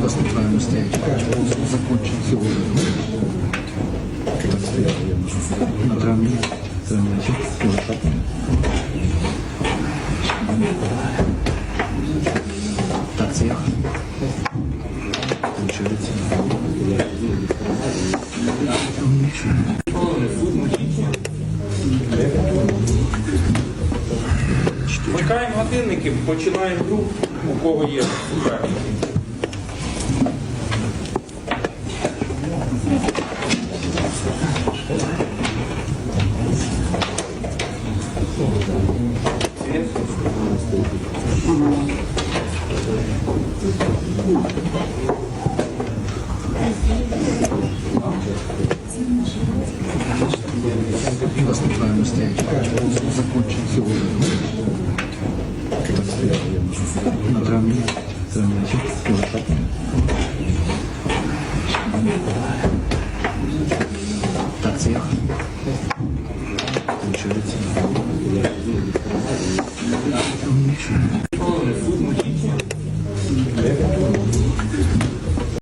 Наступаем стоять. Так. Получается. Вмикаємо годинники, починаємо гру, у кого є суперник. Наступаем стоять. Закончим сегодня. На травме. Травме. Так, цех. Получается.